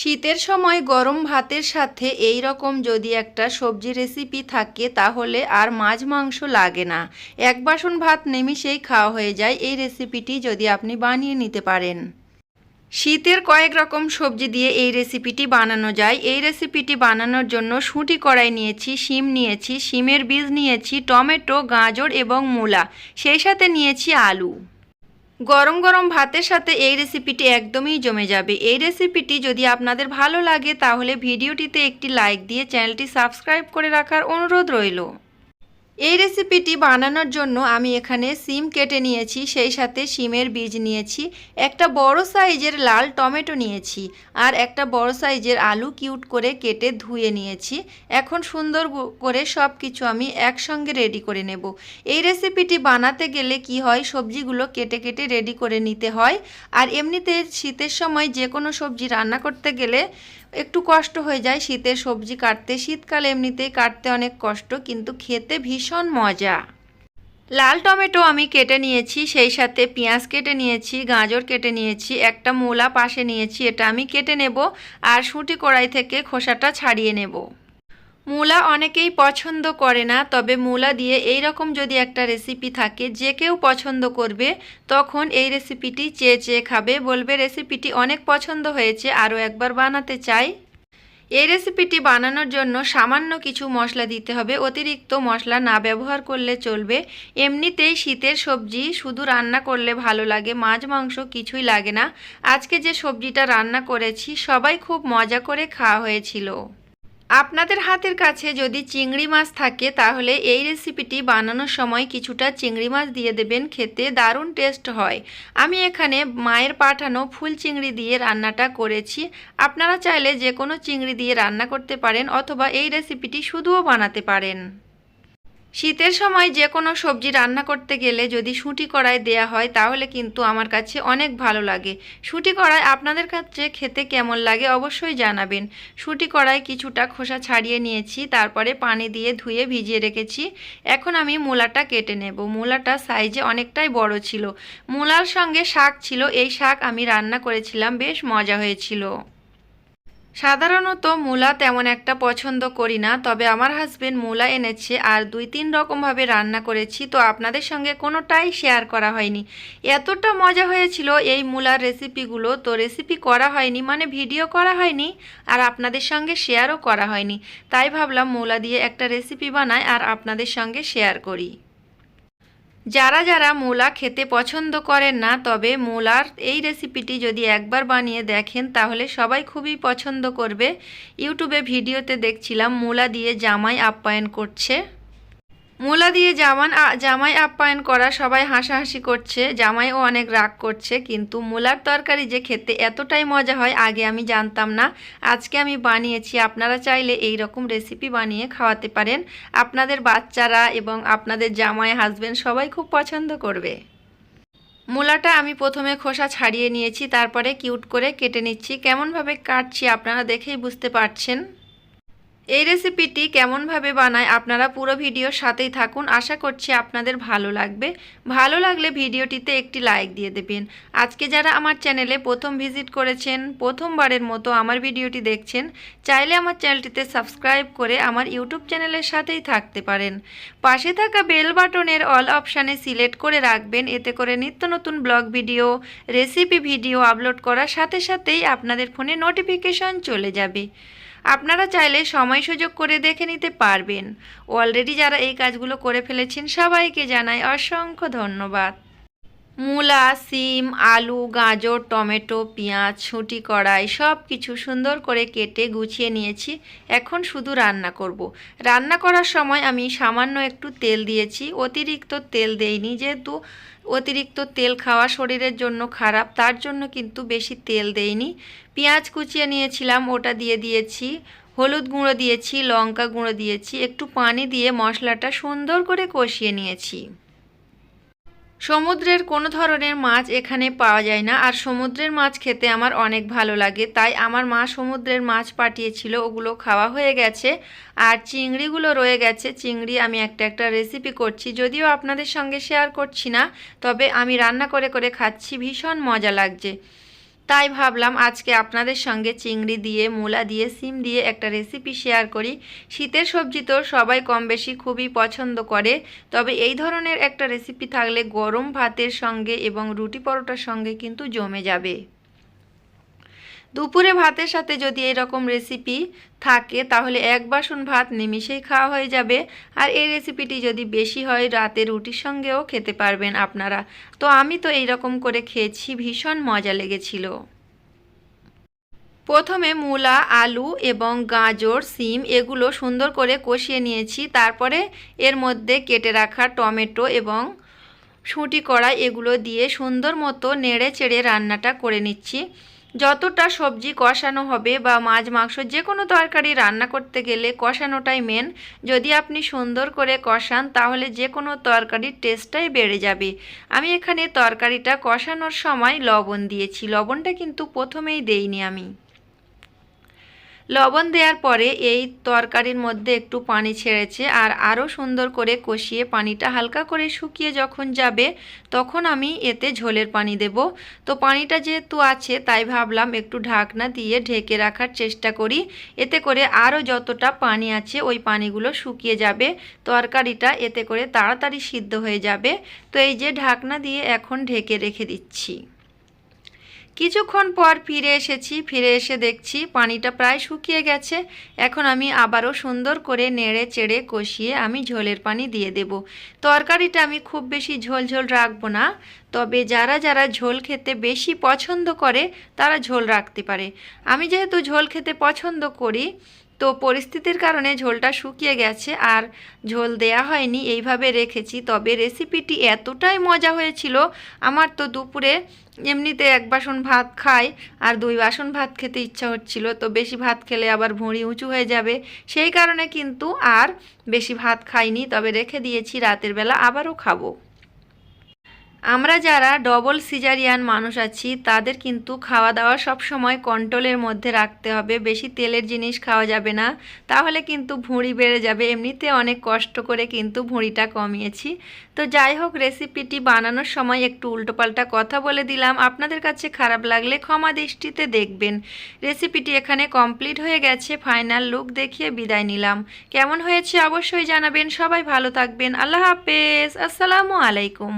শীতের সময় গরম ভাতের সাথে এই রকম যদি একটা সবজি রেসিপি থাকে, তাহলে আর মাছ মাংস লাগে না। এক বাসন ভাত নিমিষেই খাওয়া হয়ে যায় এই রেসিপিটি যদি আপনি বানিয়ে নিতে পারেন। শীতের কয়েক রকম সবজি দিয়ে এই রেসিপিটি বানানো যায়। এই রেসিপিটি বানানোর জন্য শুঁটি কড়াই নিয়েছি, শিম নিয়েছি, শিমের বীজ নিয়েছি, টমেটো, গাজর এবং মূলা। সেই সাথে নিয়েছি আলু। গরম গরম ভাতের সাথে এই রেসিপিটি একদমই জমে যাবে। এই রেসিপিটি যদি আপনাদের ভালো লাগে, তাহলে ভিডিওটিতে একটি লাইক দিয়ে চ্যানেলটি সাবস্ক্রাইব করে রাখার অনুরোধ রইল। এই রেসিপিটি বানানোর জন্য আমি এখানে সিম কেটে নিয়েছি, সেই সাথে সিমের বীজ নিয়েছি, একটা বড় সাইজের লাল টমেটো নিয়েছি আর একটা বড় সাইজের আলু কিউট করে কেটে ধুয়ে নিয়েছি। এখন সুন্দর করে সব কিছু আমি একসঙ্গে রেডি করে নেব। এই রেসিপিটি বানাতে গেলে কি হয়, সবজিগুলো কেটে কেটে রেডি করে নিতে হয়। আর এমনিতে শীতের সময় যে কোনো সবজি রান্না করতে গেলে একটু কষ্ট হয়ে যায় শীতের সবজি কাটতে। শীতকাল এমনিতেই কাটতে অনেক কষ্ট, কিন্তু খেতে ভীষণ মজা। লাল টমেটো আমি কেটে নিয়েছি, সেই সাথে পেঁয়াজ কেটে নিয়েছি, গাজর কেটে নিয়েছি, একটা মূলা পাশে নিয়েছি, এটা আমি কেটে নেব আর শুঁটি কড়াই থেকে খোসাটা ছাড়িয়ে নেব। মূলা অনেকেই পছন্দ করে না, তবে মূলা দিয়ে এই রকম যদি একটা রেসিপি থাকে, যে কেউ পছন্দ করবে, তখন এই রেসিপিটি চেয়ে চেয়ে খাবে। বলবে রেসিপিটি অনেক পছন্দ হয়েছে, আরও একবার বানাতে চাই। এই রেসিপিটি বানানোর জন্য সামান্য কিছু মশলা দিতে হবে। অতিরিক্ত মশলা না ব্যবহার করলে চলবে। এমনিতেই শীতের সবজি শুধু রান্না করলে ভালো লাগে, মাছ, মাংস কিছুই লাগে না। আজকে যে সবজিটা রান্না করেছি, সবাই খুব মজা করে খাওয়া হয়েছিল। আপনাদের হাতের কাছে যদি চিংড়ি মাছ থাকে, তাহলে এই রেসিপিটি বানানোর সময় কিছুটা চিংড়ি মাছ দিয়ে দেবেন, খেতে দারুণ টেস্ট হয়। আমি এখানে মায়ের পাঠানো ফুল চিংড়ি দিয়ে রান্নাটা করেছি। আপনারা চাইলে যে কোনো চিংড়ি দিয়ে রান্না করতে পারেন অথবা এই রেসিপিটি শুধুও বানাতে পারেন। শীতের সময় যে কোনো সবজি রান্না করতে গেলে যদি শুঁটি কড়াই দেয়া হয়, তাহলে কিন্তু আমার কাছে অনেক ভালো লাগে। শুঁটি কড়াই আপনাদের কাছে খেতে কেমন লাগে অবশ্যই জানাবেন। শুঁটি কড়াই কিছুটা খোসা ছাড়িয়ে নিয়েছি, তারপরে পানি দিয়ে ধুয়ে ভিজিয়ে রেখেছি। এখন আমি মূলাটা কেটে নেব। মূলাটা সাইজে অনেকটাই বড় ছিল। মূলার সঙ্গে শাক ছিল। এই শাক আমি রান্না করেছিলাম, বেশ মজা হয়েছিল। সাধারণত মূলা তেমন একটা পছন্দ করি না, তবে আমার হাজবেন্ড মূলা এনেছে আর দুই তিন রকমভাবে রান্না করেছি, তো আপনাদের সঙ্গে কোনোটাই শেয়ার করা হয়নি। এতটা মজা হয়েছিল এই মূলার রেসিপিগুলো তো রেসিপি করা হয়নি মানে ভিডিও করা হয়নি, আর আপনাদের সঙ্গে শেয়ারও করা হয়নি। তাই ভাবলাম মূলা দিয়ে একটা রেসিপি বানাই আর আপনাদের সঙ্গে শেয়ার করি। যারা যারা মূলা খেতে পছন্দ করেন না, তবে মূলার এই রেসিপিটি যদি একবার বানিয়ে দেখেন, তাহলে সবাই খুবই পছন্দ করবে। ইউটিউবে ভিডিওতে দেখছিলাম, মূলা দিয়ে জামাই আপ্যায়ন করছে। মূলা দিয়ে জামান জামাই আপ্যায়ন করা সবাই হাসাহাসি করছে, জামাইও অনেক রাগ করছে, কিন্তু মূলার তরকারি যে খেতে এতটাই মজা হয় আগে আমি জানতাম না। আজকে আমি বানিয়েছি, আপনারা চাইলে এই রকম রেসিপি বানিয়ে খাওয়াতে পারেন। আপনাদের বাচ্চারা এবং আপনাদের জামাই হাজবেন্ড সবাই খুব পছন্দ করবে। মূলাটা আমি প্রথমে খোসা ছাড়িয়ে নিয়েছি, তারপরে কিউট করে কেটে নিচ্ছি। কেমনভাবে কাটছি আপনারা দেখেই বুঝতে পারছেন। এই রেসিপিটি কেমনভাবে বানায় আপনারা পুরো ভিডিওর সাথেই থাকুন। আশা করছি আপনাদের ভালো লাগবে। ভালো লাগলে ভিডিওটিতে একটি লাইক দিয়ে দেবেন। আজকে যারা আমার চ্যানেলে প্রথম ভিজিট করেছেন, প্রথমবারের মতো আমার ভিডিওটি দেখছেন, চাইলে আমার চ্যানেলটিতে সাবস্ক্রাইব করে আমার ইউটিউব চ্যানেলের সাথেই থাকতে পারেন। পাশে থাকা বেল বাটনের অল অপশানে সিলেক্ট করে রাখবেন। এতে করে নিত্য নতুন blog video recipe video upload করার সাথে সাথেই আপনাদের ফোনে নোটিফিকেশন চলে যাবে। আপনারা চাইলে সময় সুযোগ করে দেখে নিতে পারবেন। অলরেডি যারা এই কাজগুলো করে ফেলেছেন, সবাইকে জানাই অসংখ্য ধন্যবাদ। মূলা, সিম, আলু, গাজর, টমেটো, পেঁয়াজ, ছুটি কড়াই সব কিছু সুন্দর করে কেটে গুছিয়ে নিয়েছি। এখন শুধু রান্না করব। রান্না করার সময় আমি সামান্য একটু তেল দিয়েছি। অতিরিক্ত তেল দেইনি, যেহেতু অতিরিক্ত তেল খাওয়া শরীরের জন্য খারাপ, তার জন্য কিন্তু বেশি তেল দেইনি। পেঁয়াজ কুচিয়ে নিয়েছিলাম, ওটা দিয়ে দিয়েছি। হলুদ গুঁড়ো দিয়েছি, লঙ্কা গুঁড়ো দিয়েছি। একটু পানি দিয়ে মশলাটা সুন্দর করে কষিয়ে নিয়েছি। সমুদ্রের কোনো ধরনের মাছ এখানে পাওয়া যায় না, আর সমুদ্রের মাছ খেতে আমার অনেক ভালো লাগে। তাই আমার মা সমুদ্রের মাছ পাঠিয়েছিল, ওগুলো খাওয়া হয়ে গেছে, আর চিংড়িগুলো রয়ে গেছে। চিংড়ি আমি একটা একটা রেসিপি করছি। যদিও আপনাদের সঙ্গে শেয়ার করছি না, তবে আমি রান্না করে করে খাচ্ছি, ভীষণ মজা লাগছে। তাই ভাবলাম আজকে আপনাদের সঙ্গে চিংড়ি দিয়ে, মূলা দিয়ে, সিম দিয়ে একটা রেসিপি শেয়ার করি। শীতের সবজি তো সবাই কম বেশি খুবই পছন্দ করে। তবে এই ধরনের একটা রেসিপি থাকলে গরম ভাতের সঙ্গে এবং রুটি পরোটার সঙ্গে কিন্তু জমে যাবে। দুপুরে ভাতের সাথে যদি এই রকম রেসিপি থাকে, তাহলে এক বাসন ভাত নিমিষেই খাওয়া হয়ে যাবে। আর এই রেসিপিটি যদি বেশি হয়, রাতে রুটির সঙ্গেও খেতে পারবেন আপনারা। তো আমি তো এই রকম করে খেয়েছি, ভীষণ মজা লেগেছিল। প্রথমে মূলা, আলু এবং গাজর, সিম এগুলো সুন্দর করে কষিয়ে নিয়েছি। তারপরে এর মধ্যে কেটে রাখা টমেটো এবং শুঁটি কড়া এগুলো দিয়ে সুন্দর মতো নেড়ে চেড়ে রান্নাটা করে নিচ্ছি। যতটা সবজি কষানো হবে বা মাছ, মাংস যে কোনো তরকারি রান্না করতে গেলে কষানোটাই মেন যদি আপনি সুন্দর করে কষান, তাহলে যে কোনো তরকারির টেস্টটাই বেড়ে যাবে। আমি এখানে তরকারিটা কষানোর সময় লবণ দিয়েছি। লবণটা কিন্তু প্রথমেই দেইনি আমি। লবণ দেওয়ার পরে এই তরকারির মধ্যে একটু পানি ছেড়েছে আর আরও সুন্দর করে কষিয়ে পানিটা হালকা করে শুকিয়ে যখন যাবে, তখন আমি এতে ঝোলের পানি দেব। তো পানিটা যেহেতু আছে, তাই ভাবলাম একটু ঢাকনা দিয়ে ঢেকে রাখার চেষ্টা করি। এতে করে আরও যতটা পানি আছে, ওই পানিগুলো শুকিয়ে যাবে। তরকারিটা এতে করে তাড়াতাড়ি সিদ্ধ হয়ে যাবে। তো এই যে ঢাকনা দিয়ে এখন ঢেকে রেখে দিচ্ছি। কিছুক্ষণ পর ফিরে এসেছি, ফিরে এসে দেখছি পানিটা প্রায় শুকিয়ে গেছে। এখন আমি আবারও সুন্দর করে নেড়ে চেড়ে কষিয়ে আমি ঝোলের পানি দিয়ে দেব। তরকারিটা আমি খুব বেশি ঝোল ঝোল রাখব না, তবে যারা যারা ঝোল খেতে বেশি পছন্দ করে, তারা ঝোল রাখতে পারে। আমি যেহেতু ঝোল খেতে পছন্দ করি তো পরিস্থিতির কারণে ঝোলটা শুকিয়ে গেছে আর ঝোল দেয়া হয়নি, এইভাবে রেখেছি। তবে রেসিপিটি এতটাই মজা হয়েছিল, আমার তো দুপুরে এমনিতে এক বাসন ভাত খাই আর দুই বাসন ভাত খেতে ইচ্ছা হচ্ছিল, তো বেশি ভাত খেলে আবার ভুঁড়ি উঁচু হয়ে যাবে। সেই কারণে কিন্তু আর বেশি ভাত খাইনি, তবে রেখে দিয়েছি, রাতের বেলা আবারও খাব। আমরা যারা ডবল সিজারিয়ান মানুষ আছি, তাদের কিন্তু খাওয়া দাওয়া সব সময় কন্ট্রোলের মধ্যে রাখতে হবে। বেশি তেলের জিনিস খাওয়া যাবে না। তাহলে কিন্তু ভুঁড়ি বেড়ে যাবে। এমনিতে অনেক কষ্ট করে কিন্তু ভুঁড়িটা কমিয়েছি। তো যাই হোক রেসিপিটি বানানোর সময় একটু উল্টোপাল্টা কথা বলে দিলাম। আপনাদের কাছে খারাপ লাগলে ক্ষমা দৃষ্টিতে দেখবেন। রেসিপিটি এখানে কমপ্লিট হয়ে গেছে। ফাইনাল লুক দেখিয়ে বিদায় নিলাম। কেমন হয়েছে অবশ্যই জানাবেন। সবাই ভালো থাকবেন। আল্লাহ হাফেজ। আসসালামু আলাইকুম।